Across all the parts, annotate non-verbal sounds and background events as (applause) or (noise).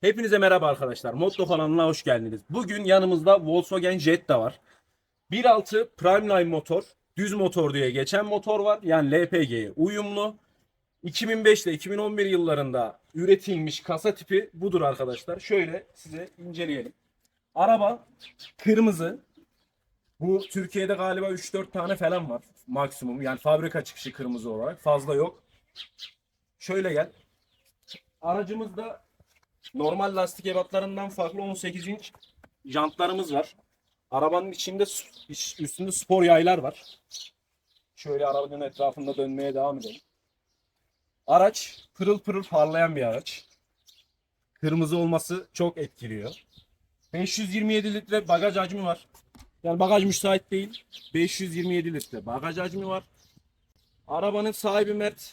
Hepinize merhaba arkadaşlar. Motto kanalına hoş geldiniz. Bugün yanımızda Volkswagen Jetta var. 1.6 Primeline motor, düz motor diye geçen motor var. Yani LPG'ye uyumlu. 2005 ile 2011 yıllarında üretilmiş kasa tipi budur arkadaşlar. Şöyle size inceleyelim. Araba kırmızı. Bu Türkiye'de galiba 3-4 tane falan var maksimum. Yani fabrika çıkışı kırmızı olarak. Fazla yok. Şöyle gel. Aracımızda normal lastik ebatlarından farklı 18 inç jantlarımız var. Arabanın içinde üstünde spor yaylar var. Şöyle arabanın etrafında dönmeye devam edelim. Araç pırıl pırıl parlayan bir araç. Kırmızı olması çok etkiliyor. 527 litre bagaj hacmi var. Yani bagaj müsait değil. 527 litre bagaj hacmi var. Arabanın sahibi Mert.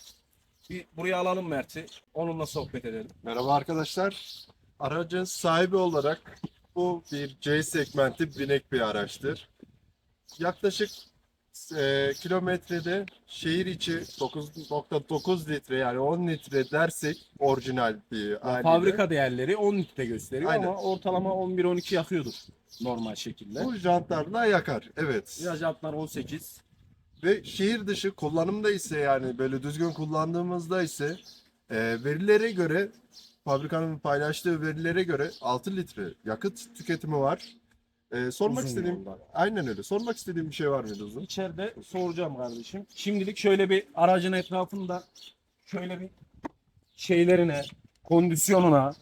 Bir buraya alalım Mert'i. Onunla sohbet edelim. Merhaba arkadaşlar. Aracın sahibi olarak bu bir C segmenti binek bir araçtır. Yaklaşık e, kilometrede şehir içi 9.9 litre yani 10 litre dersek orijinal bir haliyle. Fabrika değerleri 10 litre gösteriyor Aynen. ama ortalama 11-12 yakıyordur normal şekilde. Bu jantlarla yakar. Evet. Biraz jantlar 18. Ve şehir dışı kullanımda ise yani böyle düzgün kullandığımızda ise e, verilere göre fabrikanın paylaştığı verilere göre 6 litre yakıt tüketimi var. E, sormak Uzun istediğim yolda. aynen öyle. Sormak istediğim bir şey var mıydı uzun? İçeride soracağım kardeşim. Şimdilik şöyle bir aracın etrafında şöyle bir şeylerine, kondisyonuna,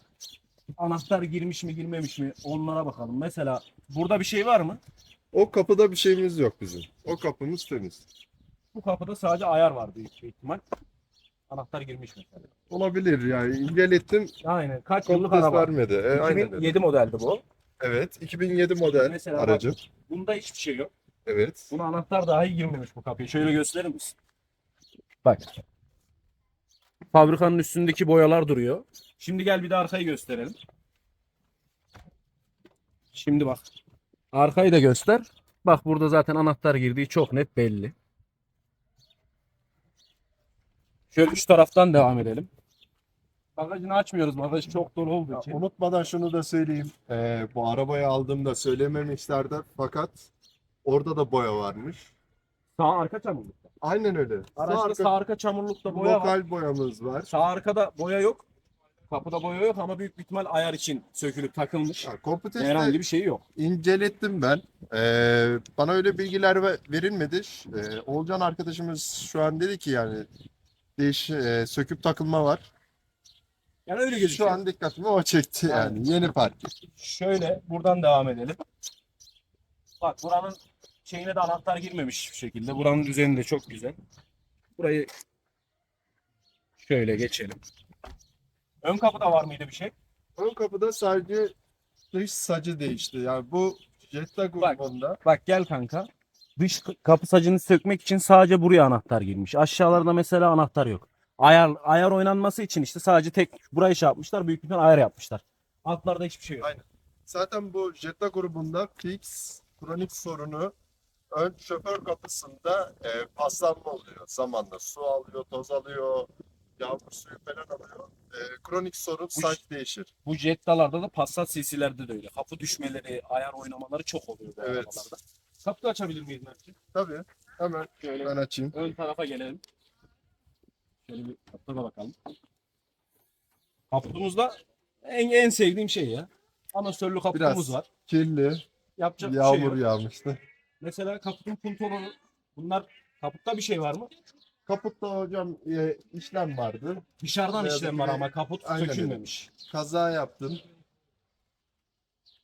anahtar girmiş mi girmemiş mi onlara bakalım. Mesela burada bir şey var mı? O kapıda bir şeyimiz yok bizim. O kapımız temiz. Bu kapıda sadece ayar var büyük bir ihtimal. Anahtar girmiş mesela. Olabilir yani incelettim. Aynen. Kaç yıllık Kompas araba? vermedi. E, aynen öyle. 2007 modeldi bu. Evet. 2007 model Mesela bak, bunda hiçbir şey yok. Evet. Buna anahtar dahi girmemiş bu kapıya. Şöyle gösterir misin? Bak. Fabrikanın üstündeki boyalar duruyor. Şimdi gel bir de arkayı gösterelim. Şimdi bak. Arkayı da göster. Bak burada zaten anahtar girdiği çok net belli. Şöyle üç taraftan devam edelim. Bagajını açmıyoruz. Bagaj çok dolu olduğu Ya, için. unutmadan şunu da söyleyeyim. E, bu arabayı aldığımda söylememişlerdi fakat orada da boya varmış. Sağ arka çamurlukta. Aynen öyle. Araçta arka- sağ arka çamurlukta boya var. lokal boyamız var. Sağ arkada boya yok. Kapıda boya yok ama büyük bir ihtimal ayar için sökülüp takılmış. Ya, Herhangi bir şey yok. incelettim ben. Ee, bana öyle bilgiler ve- verilmedi. Ee, Olcan arkadaşımız şu an dedi ki yani değiş e, söküp takılma var. Yani öyle Şu gözüküyor. an dikkatimi o çekti yani. Yeni park. Şöyle buradan devam edelim. Bak buranın şeyine de anahtar girmemiş bir şekilde. Buranın düzeni de çok güzel. Burayı şöyle geçelim. Ön kapıda var mıydı bir şey? Ön kapıda sadece dış sacı değişti. Yani bu Jetta grubunda Bak gel kanka. Dış kapı sacını sökmek için sadece buraya anahtar girmiş. Aşağılarda mesela anahtar yok. Ayar ayar oynanması için işte sadece tek burayı şey yapmışlar. Büyük bir ihtimal ayar yapmışlar. Altlarda hiçbir şey yok. Aynen. zaten bu Jetta grubunda fix kronik sorunu ön şoför kapısında e, paslanma oluyor zamanla. Su alıyor, toz alıyor, yağmur suyu falan alıyor. E, kronik sorun saç değişir. Bu Jetta'larda da Passat CC'lerde de öyle. Kapı düşmeleri, ayar oynamaları çok oluyor bu Evet. arabalarda. Kapıyı açabilir miyiz Mert'ciğim? Tabii. Hemen Şöyle ben açayım. ön tarafa gelelim. Şöyle bir kapıda bakalım. Kaputumuzda en, en sevdiğim şey ya. Anasörlü kaputumuz Biraz var. kirli, Yapacak bir şey yağmur yok. yağmıştı. Mesela kaputun puntonu bunlar kaputta bir şey var mı? Kaputta hocam e, işlem vardı. Dışarıdan Evet, işlem var ama kaput Aynen öyle. sökülmemiş. Kaza yaptım.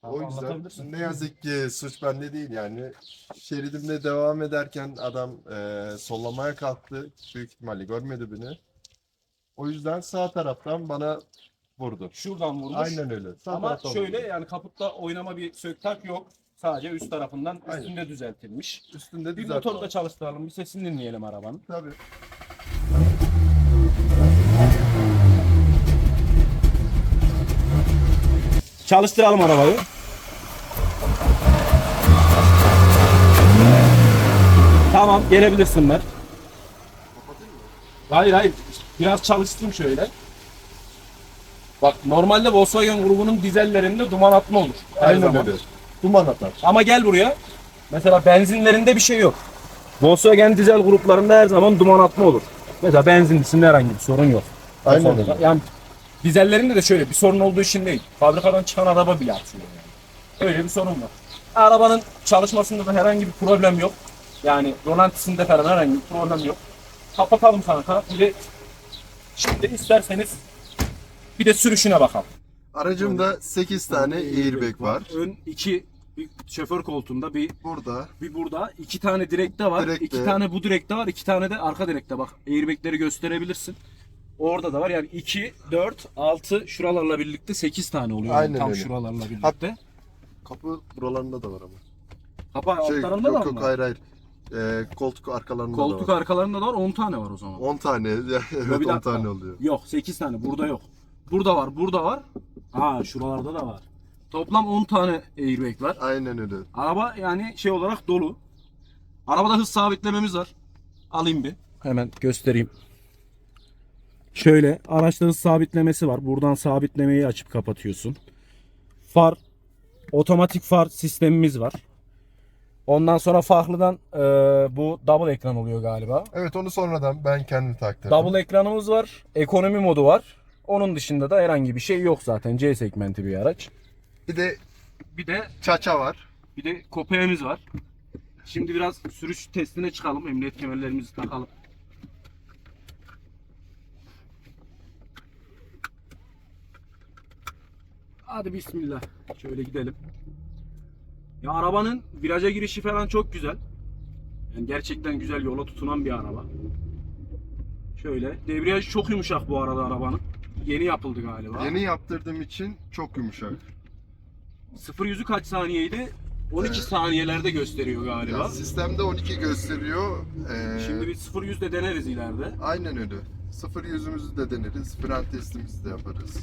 Tamam, o yüzden anlatabilirsin. ne yazık ki suç bende değil yani. Şeridimde devam ederken adam e, sollamaya kalktı. Büyük ihtimalle görmedi beni. O yüzden sağ taraftan bana vurdu. Şuradan vurmuş. Aynen öyle. Sağ Ama taraftan şöyle vurdu. yani kaputta oynama bir söktak yok. Sadece üst tarafından Aynen. üstünde düzeltilmiş. Üstünde Bir düzeltme motoru da çalıştıralım. Bir sesini dinleyelim arabanın. Tabii. Çalıştıralım arabayı. Tamam gelebilirsin Mert. Hayır hayır. Biraz çalıştım şöyle. Bak normalde Volkswagen grubunun dizellerinde duman atma olur. Her Aynen zaman. öyle. Duman atar. Ama gel buraya. Mesela benzinlerinde bir şey yok. Volkswagen dizel gruplarında her zaman duman atma olur. Mesela benzinlisinde herhangi bir sorun yok. Aynen Motorda. öyle. Yani dizellerinde de şöyle bir sorun olduğu için değil. Fabrikadan çıkan araba bile atıyor yani. Öyle bir sorun var. Arabanın çalışmasında da herhangi bir problem yok. Yani rolantisinde falan herhangi bir problem yok. Kapatalım kanka. Bir de şimdi isterseniz bir de sürüşüne bakalım. Aracımda 8 tane airbag var. Ön iki bir şoför koltuğunda bir Burada. bir burada iki tane direkte var. Direkte. iki tane bu direkte var. iki tane de arka direkte bak. Airbag'leri gösterebilirsin. Orada da var yani 2, 4, 6 şuralarla birlikte 8 tane oluyor. yani Aynen tam öyle. şuralarla birlikte. Kapı buralarında da var ama. Kapağı Şey, altlarında yok da yok mı? hayır hayır. Ee, koltuk arkalarında Koltuk da var. arkalarında da var 10 tane var o zaman. 10 tane. (laughs) Evet bir 10 dakika. tane oluyor. Yok 8 tane burada yok. Burada var burada var. Ha şuralarda da var. Toplam 10 tane airbag var. Aynen öyle. Araba yani şey olarak dolu. Arabada hız sabitlememiz var. Alayım bir. Hemen göstereyim. Şöyle araçta hız sabitlemesi var. Buradan sabitlemeyi açıp kapatıyorsun. Far otomatik far sistemimiz var. Ondan sonra farklıdan e, bu double ekran oluyor galiba. Evet onu sonradan ben kendim taktırdım. Double ekranımız var. Ekonomi modu var. Onun dışında da herhangi bir şey yok zaten. C segmenti bir araç. Bir de Bir de çaça var. Bir de köpeğimiz var. Şimdi biraz sürüş testine çıkalım. Emniyet kemerlerimizi takalım. Hadi bismillah. Şöyle gidelim. Ya arabanın viraja girişi falan çok güzel. Yani gerçekten güzel yola tutunan bir araba. Şöyle. Debriyajı çok yumuşak bu arada arabanın. Yeni yapıldı galiba. Yeni yaptırdığım için çok yumuşak. Sıfır yüzü kaç saniyeydi? 12 Evet. saniyelerde gösteriyor galiba. Ya, sistemde 12 gösteriyor. Ee, Şimdi bir 0 yüzde deneriz ileride. Aynen öyle. Sıfır yüzümüzü de deneriz. Fren testimizi de yaparız.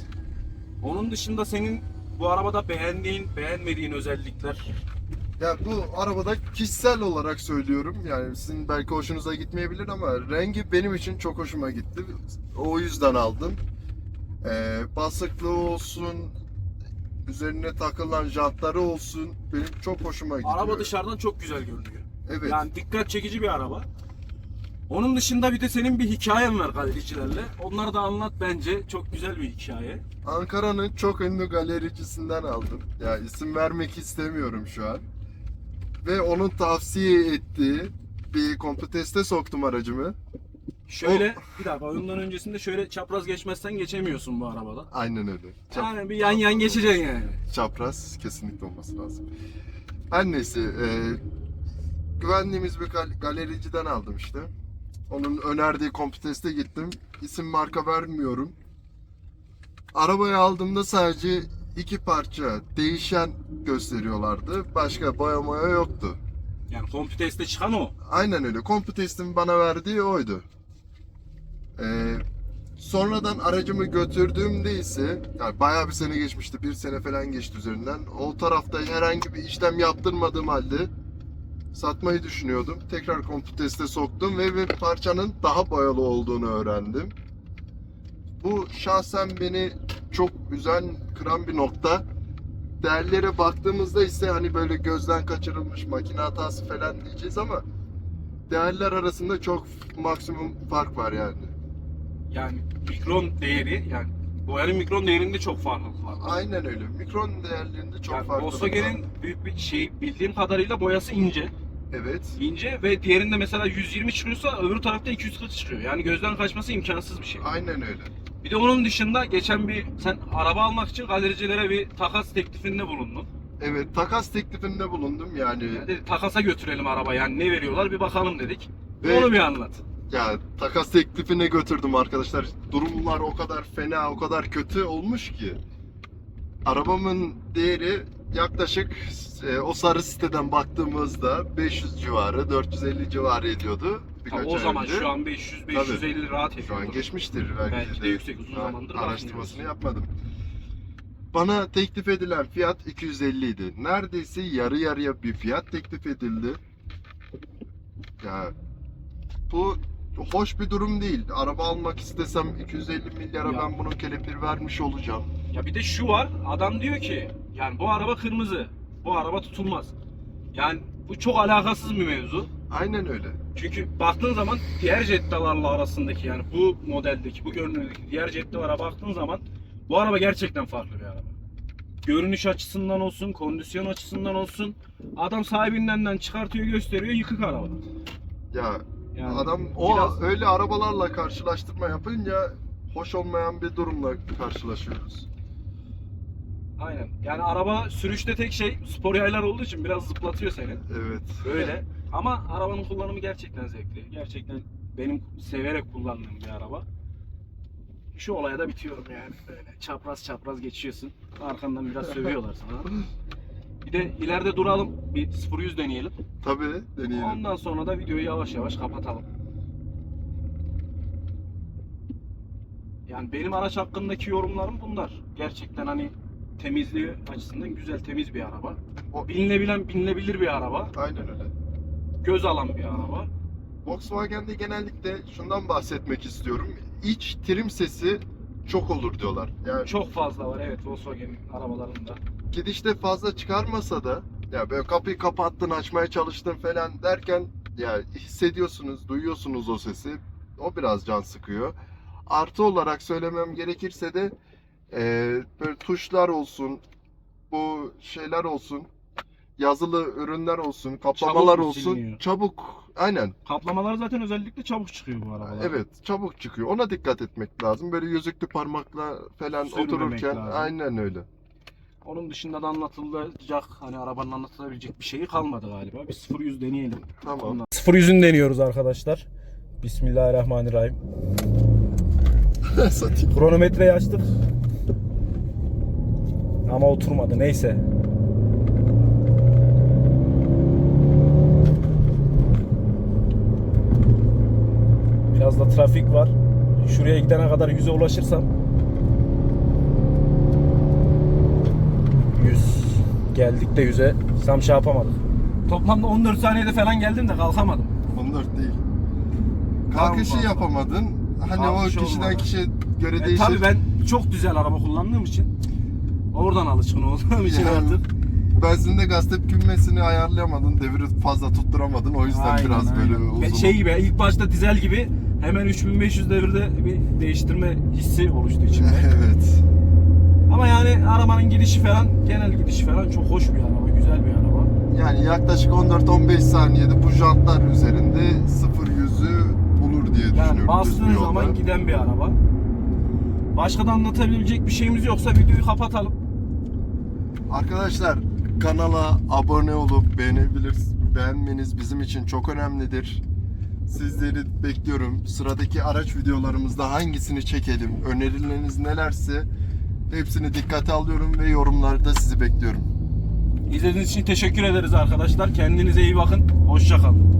Onun dışında senin bu arabada beğendiğin, beğenmediğin özellikler. Ya bu arabada kişisel olarak söylüyorum. Yani sizin belki hoşunuza gitmeyebilir ama rengi benim için çok hoşuma gitti. O yüzden aldım. Ee, basıklığı olsun, üzerine takılan jantları olsun benim çok hoşuma gidiyor. Araba dışarıdan çok güzel görünüyor. Evet. Yani dikkat çekici bir araba. Onun dışında bir de senin bir hikayen var galericilerle. Onları da anlat bence. Çok güzel bir hikaye. Ankara'nın çok ünlü galericisinden aldım. Ya isim vermek istemiyorum şu an. Ve onun tavsiye ettiği bir komputeste soktum aracımı. Şöyle bir dakika oyundan öncesinde şöyle çapraz geçmezsen geçemiyorsun bu arabada. Aynen öyle. Çap- Yani bir yan yan geçeceksin yani. çapraz kesinlikle olması lazım. Her neyse e, güvendiğimiz bir gal- galericiden aldım işte. Onun önerdiği komputeste gittim. İsim marka vermiyorum. Arabayı aldığımda sadece iki parça değişen gösteriyorlardı. Başka boya moya yoktu. Yani kompüteste çıkan o. Aynen öyle. Komputestin bana verdiği oydu. Ee, sonradan aracımı götürdüğümde ise yani bayağı bir sene geçmişti. Bir sene falan geçti üzerinden. O tarafta herhangi bir işlem yaptırmadığım halde satmayı düşünüyordum. Tekrar komputeste soktum ve bir parçanın daha boyalı olduğunu öğrendim. Bu şahsen beni çok üzen, kıran bir nokta. Değerlere baktığımızda ise hani böyle gözden kaçırılmış makine hatası falan diyeceğiz ama değerler arasında çok maksimum fark var yani. Yani mikron değeri yani boyanın mikron değerinde çok farklılık var. Aynen öyle. Mikron değerlerinde çok yani farklı. Volkswagen'in büyük bir şey bildiğim kadarıyla boyası ince. Evet. İnce ve diğerinde mesela 120 çıkıyorsa öbür tarafta 240 çıkıyor. Yani gözden kaçması imkansız bir şey. Aynen öyle. Bir de onun dışında geçen bir sen araba almak için galericilere bir takas teklifinde bulundun. Evet, takas teklifinde bulundum yani. Yani dedi, takasa götürelim araba yani ne veriyorlar bir bakalım dedik. Ve- Onu bir anlat. Ya takas teklifine götürdüm arkadaşlar. Durumlar o kadar fena, o kadar kötü olmuş ki. Arabamın değeri yaklaşık e, o sarı siteden baktığımızda 500 civarı, 450 civarı ediyordu. Tabii o zaman önce. şu an 500 550 rahat ediyor. Şu an geçmiştir belki, Belki de yüksek, uzun zamandır araştırmasını yapmadım. Bana teklif edilen fiyat 250 idi. Neredeyse yarı yarıya bir fiyat teklif edildi. Ya bu hoş bir durum değil. Araba almak istesem 250 milyara Ya. ben bunun kelepir vermiş olacağım. Ya bir de şu var. Adam diyor ki yani bu araba kırmızı. Bu araba tutulmaz. Yani bu çok alakasız bir mevzu. Aynen öyle. Çünkü baktığın zaman diğer Jetta'larla arasındaki yani bu modeldeki, bu görünümdeki diğer Jetta'lara baktığın zaman bu araba gerçekten farklı bir araba. Görünüş açısından olsun, kondisyon açısından olsun. Adam sahibinden çıkartıyor, gösteriyor, yıkık araba. Ya Yani adam o biraz- öyle arabalarla karşılaştırma yapınca hoş olmayan bir durumla karşılaşıyoruz. Aynen. Yani araba sürüşte tek şey spor yaylar olduğu için biraz zıplatıyor seni. Evet. Öyle. Ama arabanın kullanımı gerçekten zevkli. Gerçekten benim severek kullandığım bir araba. Şu olaya da bitiyorum yani. Böyle çapraz çapraz geçiyorsun. Arkandan biraz sövüyorlar sana. (laughs) Bir de ileride duralım. Bir 0-100 deneyelim. Tabii deneyelim. Ondan sonra da videoyu yavaş yavaş kapatalım. Yani benim araç hakkındaki yorumlarım bunlar. Gerçekten hani temizliği açısından güzel temiz bir araba. O- Bilinebilen, binilebilir bir araba. Aynen öyle. Göz alan bir araba. Volkswagen'de genellikle şundan bahsetmek istiyorum. İç trim sesi çok olur diyorlar. Yani Çok fazla var evet Volkswagen arabalarında. Gidişte fazla çıkarmasa da ya böyle kapıyı kapattın açmaya çalıştın falan derken ya hissediyorsunuz, duyuyorsunuz o sesi. O biraz can sıkıyor. Artı olarak söylemem gerekirse de e, böyle tuşlar olsun, bu şeyler olsun, yazılı ürünler olsun, kaplamalar Çabuk olsun, siliniyor. çabuk. Aynen. Kaplamalar zaten özellikle çabuk çıkıyor bu arabalar. Evet, çabuk çıkıyor. Ona dikkat etmek lazım. Böyle yüzüklü parmakla falan Sürmemek otururken lazım. aynen öyle. Onun dışında da anlatılacak hani arabanın anlatılabilecek bir şeyi kalmadı galiba. Bir 0-100 deneyelim. Tamam. 0-100'ün deniyoruz arkadaşlar. Bismillahirrahmanirrahim. (laughs) Kronometreyi açtık. Ama oturmadı neyse. Biraz da trafik var. Şuraya gidene kadar 100'e ulaşırsam 100 geldik de 100'e tam şey yapamadık. Toplamda 14 saniyede falan geldim de kalkamadım. 14 değil. Kalkışı yapamadın. Hani Kalkış o kişiden olmadı. kişiye göre E, değişir. tabii ben çok güzel araba kullandığım için oradan alışkın olduğum için Yani artık Benzinde gazete kümesini ayarlayamadın. Devri fazla tutturamadın. O yüzden Aynen, biraz aynen. böyle uzun. Ve Şey gibi ilk başta dizel gibi hemen 3500 devirde bir değiştirme hissi oluştu içimde. (laughs) evet. Ama yani arabanın gidişi falan genel gidişi falan çok hoş bir araba, güzel bir araba. Yani yaklaşık 14-15 saniyede bu jantlar üzerinde 0-100'ü bulur diye düşünüyorum. Yani düz bastığın zaman giden bir araba. Başka da anlatabilecek bir şeyimiz yoksa videoyu kapatalım. Arkadaşlar kanala abone olup beğenebilir, beğenmeniz bizim için çok önemlidir. Sizleri bekliyorum. Sıradaki araç videolarımızda hangisini çekelim, önerileriniz nelerse hepsini dikkate alıyorum ve yorumlarda sizi bekliyorum. İzlediğiniz için teşekkür ederiz arkadaşlar. Kendinize iyi bakın. Hoşça kalın.